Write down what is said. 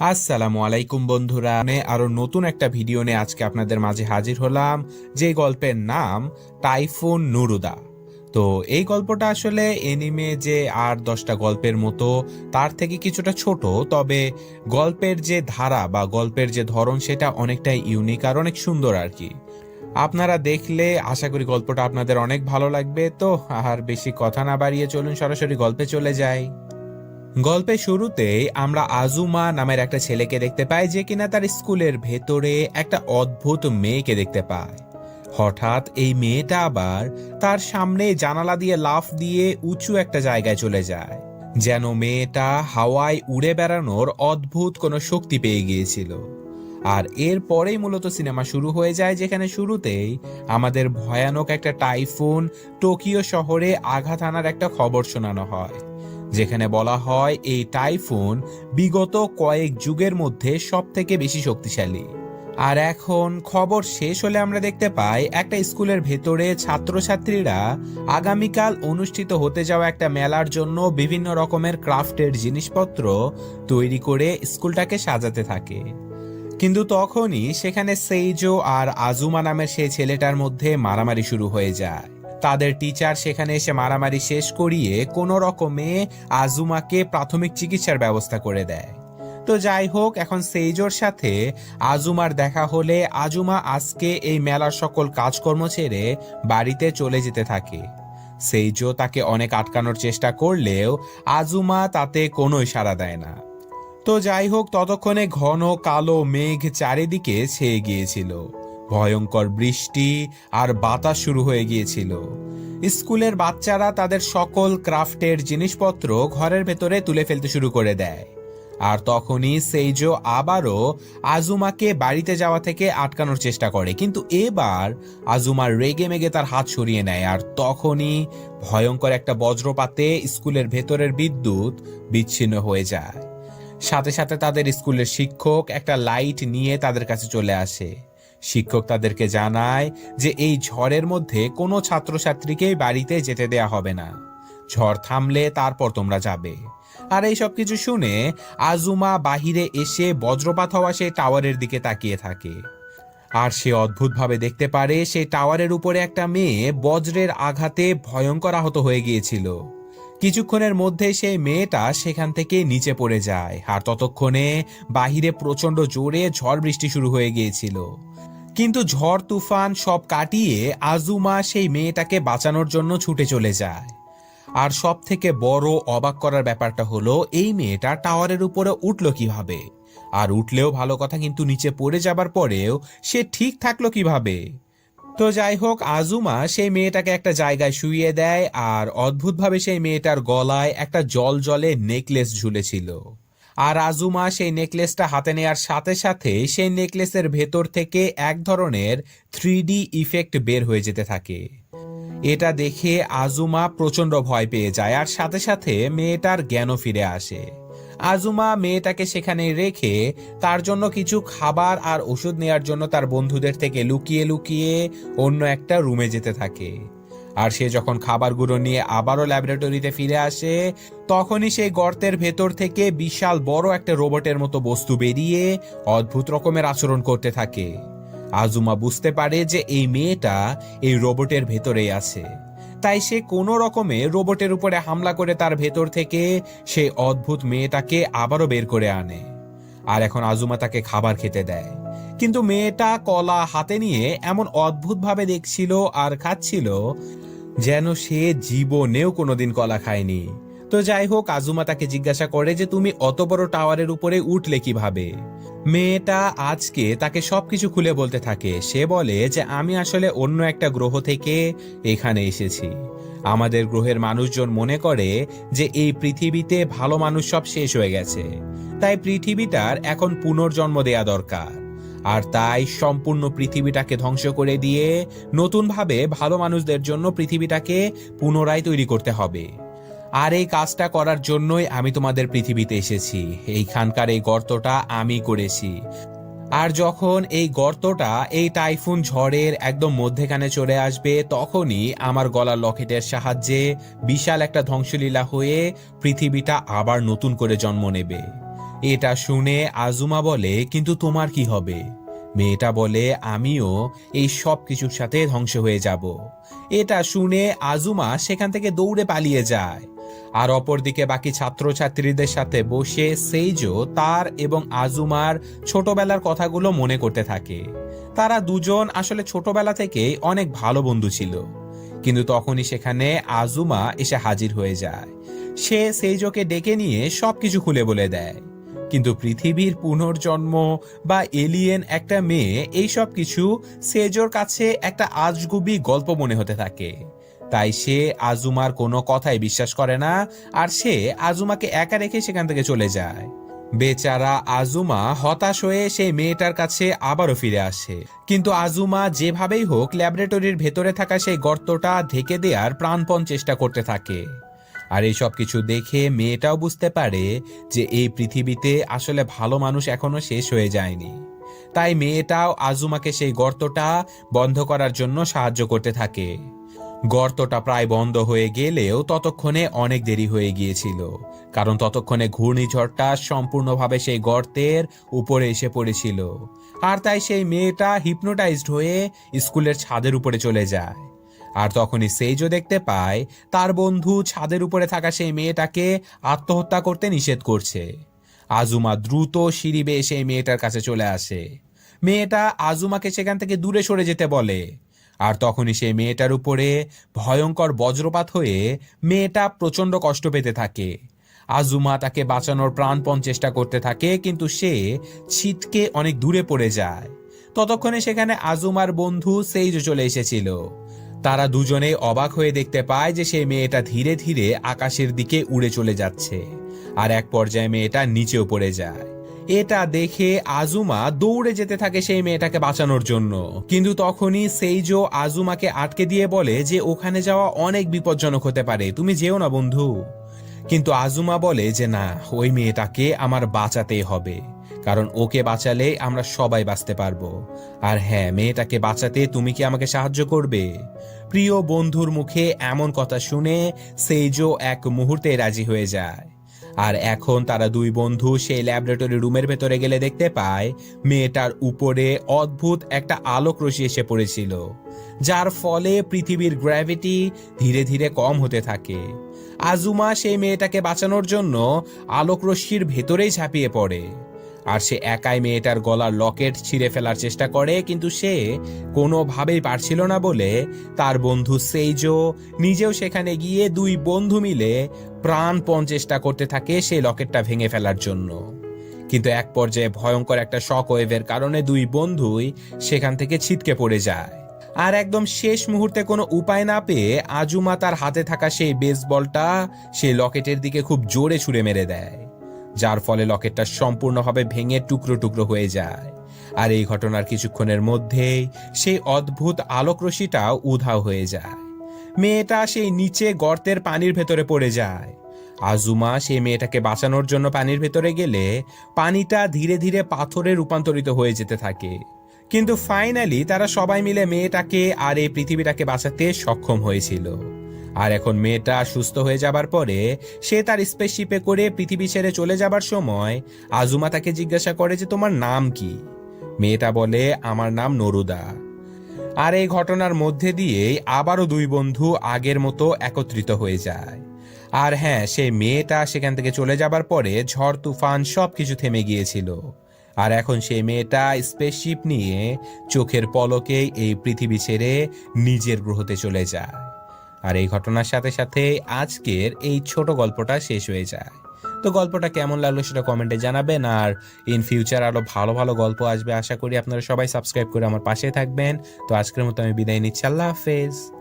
আসসালামু আলাইকুম বন্ধুরা। আমি আরও নতুন একটা ভিডিও নিয়ে আজকে আপনাদের মাঝে হাজির হলাম। যে গল্পের নাম টাইফুন নুরুদা। তো এই গল্পটা আসলে এনিমে যে আর দশটা গল্পের মতো, তার থেকে কিছুটা ছোট, তবে গল্পের যে ধারা বা গল্পের যে ধরন, সেটা অনেকটাই ইউনিক আর অনেক সুন্দর আর কি। আপনারা দেখলে আশা করি গল্পটা আপনাদের অনেক ভালো লাগবে। তো আর বেশি কথা না বাড়িয়ে চলুন সরাসরি গল্পে চলে যাই। গল্পের শুরুতেই আমরা আজুমা নামের একটা ছেলেকে দেখতে পাই যে কিনা তার স্কুলের ভেতরে একটা অদ্ভুত মেয়েকে দেখতে পায়। হঠাৎ এই মেয়েটা আবার তার সামনে জানালা দিয়ে লাফ দিয়ে উঁচু একটা জায়গায় চলে যায়, যেন মেয়েটা হাওয়ায় উড়ে বেড়ানোর অদ্ভুত কোনো শক্তি পেয়ে গিয়েছিল। আর এর পরেই মূলত সিনেমা শুরু হয়ে যায়, যেখানে শুরুতেই আমাদের ভয়ানক একটা টাইফুন টোকিও শহরে আঘাত আনার একটা খবর শোনানো হয়। যেখানে বলা হয় এই টাইফুন বিগত কয়েক যুগের মধ্যে সব থেকে বেশি শক্তিশালী। আর এখন খবর শেষ হলে আমরা দেখতে পাই একটা স্কুলের ভেতরে ছাত্রছাত্রীরা আগামীকাল অনুষ্ঠিত হতে যাওয়া একটা মেলার জন্য বিভিন্ন রকমের ক্রাফটের জিনিসপত্র তৈরি করে স্কুলটাকে সাজাতে থাকে। কিন্তু তখনই সেখানে সেইজো আর আজুমা নামের সেই ছেলেটার মধ্যে মারামারি শুরু হয়ে যায়। তাদের টিচার সেখানে এসে মারামারি শেষ করিয়ে কোনো রকমে আজুমাকে প্রাথমিক চিকিৎসার ব্যবস্থা করে দেয়। তো যাই হোক, এখন সেইজোর সাথে আজুমার দেখা হলে আজুমা আজকে এই মেলার সকল কাজকর্ম ছেড়ে বাড়িতে চলে যেতে থাকে। সেইজো তাকে অনেক আটকানোর চেষ্টা করলেও আজুমা তাতে কোনো ইশারা দেয় না। তো যাই হোক, ততক্ষণে ঘন কালো মেঘ চারিদিকে ছেয়ে গিয়েছিল। ভয়ঙ্কর বৃষ্টি আর বাতাস শুরু হয়ে গিয়েছিল। স্কুলের বাচ্চারা তাদের সকল ক্রাফটের জিনিসপত্র ঘরের ভেতরে তুলে ফেলতে শুরু করে দেয়। আর তখনই সেইজো আবারও আজুমাকে বাড়িতে যাওয়া থেকে আটকানোর চেষ্টা করে। কিন্তু এবার আজুমার রেগে মেগে তার হাত সরিয়ে নেয় আর তখনই ভয়ঙ্কর একটা বজ্রপাতে স্কুলের ভেতরের বিদ্যুৎ বিচ্ছিন্ন হয়ে যায়। সাথে সাথে তাদের স্কুলের শিক্ষক একটা লাইট নিয়ে তাদের কাছে চলে আসে। শিক্ষক তাদেরকে জানায় যে এই ঝড়ের মধ্যে কোনো ছাত্রছাত্রীকেই বাড়িতে যেতে দেয়া হবে না। ঝড় থামলে তারপর তোমরা যাবে। আর এই সব কিছু শুনে আজুমা বাহিরে এসে বজ্রপাত হওয়া সেই টাওয়ারের দিকে তাকিয়ে থাকে। আর সে অদ্ভুতভাবে দেখতে পারে সেই টাওয়ারের উপরে একটা মেয়ে বজ্রের আঘাতে ভয়ঙ্কর আহত হয়ে গিয়েছিল। কিছুক্ষণের মধ্যে সেই মেয়েটা সেখান থেকে নিচে পড়ে যায় আর ততক্ষণে বাহিরে প্রচণ্ড জোরে ঝড় বৃষ্টি শুরু হয়ে গিয়েছিল। কিন্তু ঝড়, তুফান সব কাটিয়ে আজুমা সেই মেয়েটাকে বাঁচানোর জন্য ছুটে চলে যায়। আর সব থেকে বড় অবাক করার ব্যাপারটা হলো, এই মেয়েটা টাওয়ারের উপরে উঠল কীভাবে? আর উঠলেও ভালো কথা, কিন্তু নিচে পড়ে যাবার পরেও সে ঠিক থাকল কীভাবে? তো যাই হোক, আজুমা সেই মেয়েটাকে একটা জায়গায় শুইয়ে দেয় আর অদ্ভুতভাবে সেই মেয়েটার গলায় একটা জল জলে নেকলেস ঝুলেছিল। আর আজুমা সেই নেকলেসটা হাতে নেওয়ার সাথে সাথে সেই নেকলেসের ভেতর থেকে এক ধরনের থ্রি ইফেক্ট বের হয়ে যেতে থাকে। এটা দেখে আজুমা প্রচণ্ড ভয় পেয়ে যায় আর সাথে সাথে মেয়েটার জ্ঞানও ফিরে আসে। আজুমা মেয়েটাকে সেখানে রেখে তার জন্য কিছু খাবার আর ওষুধ নেয়ার জন্য তার বন্ধুদের থেকে লুকিয়ে লুকিয়ে অন্য একটা রুমে যেতে থাকে। আর সে যখন খাবারগুলো নিয়ে আবারও ল্যাবরেটরিতে ফিরে আসে, তখনই সেই গর্তের ভেতর থেকে বিশাল বড় একটা রোবটের মতো বস্তু বেরিয়ে অদ্ভুত রকমের আচরণ করতে থাকে। আজুমা বুঝতে পারে যে এই মেয়েটা এই রোবটের ভেতরেই আছে। তাই সে কোনো রকমে রোবটের উপরে হামলা করে তার ভেতর থেকে সে অদ্ভুত মেয়েটাকে আবারও বের করে আনে। আর এখন আজুমা তাকে খাবার খেতে দেয়। কিন্তু মেয়েটা কলা হাতে নিয়ে এমন অদ্ভুতভাবে দেখছিল আর খাচ্ছিল যেন সে জীবনেও কোনোদিন কলা খায়নি। তো যাই হোক, আজুমা তাকে জিজ্ঞাসা করে যে তুমি অত বড় টাওয়ারের উপরে উঠলে কীভাবে? মেয়েটা আজকে তাকে সবকিছু খুলে বলতে থাকে। সে বলে যে, আমি আসলে অন্য একটা গ্রহ থেকে এখানে এসেছি। আমাদের গ্রহের মানুষজন মনে করে যে, এই পৃথিবীতে ভালো মানুষ সব শেষ হয়ে গেছে। তাই পৃথিবীটার এখন পুনর্জন্ম দেয়া দরকার। আর তাই সম্পূর্ণ পৃথিবীটাকে ধ্বংস করে দিয়ে নতুনভাবে ভালো মানুষদের জন্য পৃথিবীটাকে পুনরায় তৈরি করতে হবে। আর এই কাজটা করার জন্যই আমি তোমাদের পৃথিবীতে এসেছি। এইখানকার এই গর্তটা আমি করেছি। আর যখন এই গর্তটা এই টাইফুন ঝড়ের একদম মধ্যেখানে চলে আসবে, তখনই আমার গলার লকেটের সাহায্যে বিশাল একটা ধ্বংসলীলা হয়ে পৃথিবীটা আবার নতুন করে জন্ম নেবে। এটা শুনে আজুমা বলে, কিন্তু তোমার কি হবে? মেয়েটা বলে, আমিও এই সব কিছুর সাথে ধ্বংস হয়ে যাব। এটা শুনে আজুমা সেখান থেকে দৌড়ে পালিয়ে যায়। আর অপরদিকে বাকি ছাত্রছাত্রীদের সাথে বসে সেইজো, তার এবং আজুমার ছোটবেলার কথাগুলো মনে করতে থাকে। তারা দুজন আসলে ছোটবেলা থেকেই অনেক ভালো বন্ধু ছিল। কিন্তু তখনই সেখানে আজুমা এসে হাজির হয়ে যায়। সে সেইজোকে ডেকে নিয়ে সবকিছু খুলে বলে দেয়। কিন্তু পৃথিবীর পুনর্জন্ম বা এলিয়েন একটা মেয়ে এইসব কিছু সেজোর কাছে একটা আজগুবি গল্প মনে হতে থাকে। তাই সে আজুমার কোনো কথাই বিশ্বাস করে না, আর সে আজুমাকে একা রেখে সেখান থেকে চলে যায়। বেচারা আজুমা হতাশ হয়ে সেই মেয়েটার কাছে আবারও ফিরে আসে। কিন্তু আজুমা যেভাবেই হোক ল্যাবরেটরির ভেতরে থাকা সেই গর্তটা ঢেকে দেওয়ার প্রাণপণ চেষ্টা করতে থাকে। আর এই সব কিছু দেখে মেয়েটাও বুঝতে পারে যে এই পৃথিবীতে আসলে ভালো মানুষ এখনও শেষ হয়ে যায়নি। তাই মেয়েটাও আজুমাকে সেই গর্তটা বন্ধ করার জন্য সাহায্য করতে থাকে। গর্তটা প্রায় বন্ধ হয়ে গেলেও ততক্ষণে অনেক দেরি হয়ে গিয়েছিল, কারণ ততক্ষণে ঘূর্ণিঝড়টা সম্পূর্ণভাবে সেই গর্তের উপরে এসে পড়েছিল। আর তাই সেই মেয়েটা হিপনোটাইজড হয়ে স্কুলের ছাদের উপরে চলে যায়। আর তখনই সেইজো দেখতে পায়, তার বন্ধু ছাদের উপরে থাকা সেই মেয়েটাকে আত্মহত্যা করতে নিষেধ করছে। আজুমা দ্রুত সিঁড়ি বেয়ে সেই মেয়েটার কাছে চলে আসে। মেয়েটা আজুমাকে সেখান থেকে দূরে সরে যেতে বলে। আর তখনই সেই মেয়েটার উপরে ভয়ঙ্কর বজ্রপাত হয়ে মেয়েটা প্রচণ্ড কষ্ট পেতে থাকে। আজুমা তাকে বাঁচানোর প্রাণপণ চেষ্টা করতে থাকে, কিন্তু সে ছিটকে অনেক দূরে পড়ে যায়। ততক্ষণে সেখানে আজুমার বন্ধু সেইজো চলে এসেছিল। তারা দুজনেই অবাক হয়ে দেখতে পায় যে সেই মেয়েটা ধীরে ধীরে আকাশের দিকে উড়ে চলে যাচ্ছে। আর এক পর্যায়ে মেয়েটা নিচেও পড়ে যায়। এটা দেখে আজুমা দৌড়ে যেতে থাকে সেই মেয়েটাকে বাঁচানোর জন্য। কিন্তু তখনই সেইজো আজুমাকে আটকে দিয়ে বলে যে ওখানে যাওয়া অনেক বিপজ্জনক হতে পারে, তুমি যেও না বন্ধু। কিন্তু আজুমা বলে যে না, ওই মেয়েটাকে আমার বাঁচাতেই হবে, কারণ ওকে বাঁচালে আমরা সবাই বাঁচতে পারব। আর হ্যাঁ মেয়েটাকে বাঁচাতে তুমি কি আমাকে সাহায্য করবে? প্রিয় বন্ধুর মুখে এমন কথা শুনে সেইজো এক মুহূর্তে রাজি হয়ে যায়। আর এখন তারা দুই বন্ধু সেই ল্যাবরেটরি রুমের ভেতরে গেলে দেখতে পায়, মেয়েটার উপরে অদ্ভুত একটা আলোক রশি এসে পড়েছিল, যার ফলে পৃথিবীর গ্র্যাভিটি ধীরে ধীরে কম হতে থাকে। আজুমা সেই মেয়েটাকে বাঁচানোর জন্য আলোক রশ্মির ভেতরেই ঝাঁপিয়ে পড়ে। আর সে একাই মেয়েটার গলার লকেট ছিঁড়ে ফেলার চেষ্টা করে, কিন্তু সে কোনোভাবেই পারছিল না বলে তার বন্ধু সেইজো নিজেও সেখানে গিয়ে দুই বন্ধু মিলে প্রাণপণ চেষ্টা করতে থাকে সেই লকেটটা ভেঙে ফেলার জন্য। কিন্তু এক পর্যায়ে ভয়ঙ্কর একটা শক ওয়েভের কারণে দুই বন্ধুই সেখান থেকে ছিটকে পড়ে যায়। আর একদম শেষ মুহূর্তে কোনো উপায় না পেয়ে আজুমা তার হাতে থাকা সেই বেসবলটা সেই লকেটের দিকে খুব জোরে ছুঁড়ে মেরে দেয়। যার ফলে লকেটটা সম্পূর্ণভাবে ভেঙে টুকরো টুকরো হয়ে যায়। আর এই ঘটনার কিছুক্ষণের মধ্যেই সেই অদ্ভুত আলোক রশ্মিটাও উধাও হয়ে যায়। মেয়েটা সেই নিচে গর্তের পানির ভেতরে পড়ে যায়। আজুমা সেই মেয়েটাকে বাঁচানোর জন্য পানির ভেতরে গেলে পানিটা ধীরে ধীরে পাথরে রূপান্তরিত হয়ে যেতে থাকে। কিন্তু ফাইনালি তারা সবাই মিলে মেয়েটাকে আর এই পৃথিবীটাকে বাঁচাতে সক্ষম হয়েছিল। আর এখন মেয়েটা সুস্থ হয়ে যাবার পরে সে তার স্পেসশিপে করে পৃথিবী ছেড়ে চলে যাবার সময় আজুমা তাকে জিজ্ঞাসা করে যে তোমার নাম কি? মেয়েটা বলে, আমার নাম নরুদা। আর এই ঘটনার মধ্যে দিয়েই আবারও দুই বন্ধু আগের মতো একত্রিত হয়ে যায়। আর হ্যাঁ সে মেয়েটা সেখান থেকে চলে যাবার পরে ঝড়, তুফান সব কিছু থেমে গিয়েছিল। আর এখন সে মেয়েটা স্পেসশিপ নিয়ে চোখের পলকেই এই পৃথিবী ছেড়ে নিজের গ্রহতে চলে যায়। আর এই ঘটনার সাথে সাথে আজকের এই ছোট গল্পটা শেষ হয়ে যায়। তো গল্পটা কেমন লাগল সেটা কমেন্টে জানাবেন আর ইন ফিউচার আরও ভালো ভালো গল্প আসবে আশা করি আপনারা সবাই সাবস্ক্রাইব করে আমার পাশে থাকবেন। তো আজকের মতো আমি বিদায় নিচ্ছি, আল্লাহ হাফেজ।